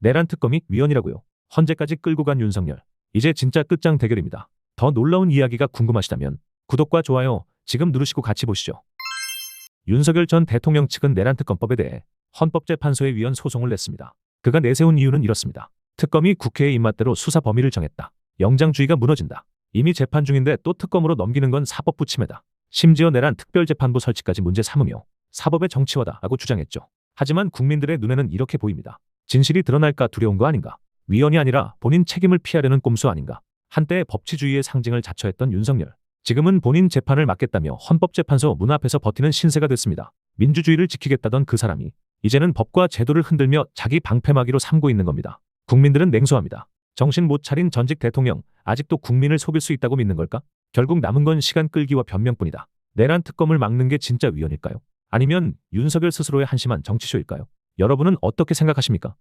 내란 특검이 위헌이라고요. 헌재까지 끌고 간 윤석열. 이제 진짜 끝장 대결입니다. 더 놀라운 이야기가 궁금하시다면 구독과 좋아요 지금 누르시고 같이 보시죠. 윤석열 전 대통령 측은 내란 특검법에 대해 헌법재판소에 위헌 소송을 냈습니다. 그가 내세운 이유는 이렇습니다. 특검이 국회의 입맛대로 수사 범위를 정했다. 영장주의가 무너진다. 이미 재판 중인데 또 특검으로 넘기는 건 사법부 침해다. 심지어 내란 특별재판부 설치까지 문제 삼으며 사법의 정치화다라고 주장했죠. 하지만 국민들의 눈에는 이렇게 보입니다. 진실이 드러날까 두려운 거 아닌가? 위헌이 아니라 본인 책임을 피하려는 꼼수 아닌가? 한때 법치주의의 상징을 자처했던 윤석열. 지금은 본인 재판을 맡겠다며 헌법재판소 문 앞에서 버티는 신세가 됐습니다. 민주주의를 지키겠다던 그 사람이 이제는 법과 제도를 흔들며 자기 방패막이로 삼고 있는 겁니다. 국민들은 냉소합니다. 정신 못 차린 전직 대통령 아직도 국민을 속일 수 있다고 믿는 걸까? 결국 남은 건 시간 끌기와 변명뿐이다. 내란 특검을 막는 게 진짜 위헌일까요? 아니면 윤석열 스스로의 한심한 정치쇼일까요? 여러분은 어떻게 생각하십니까?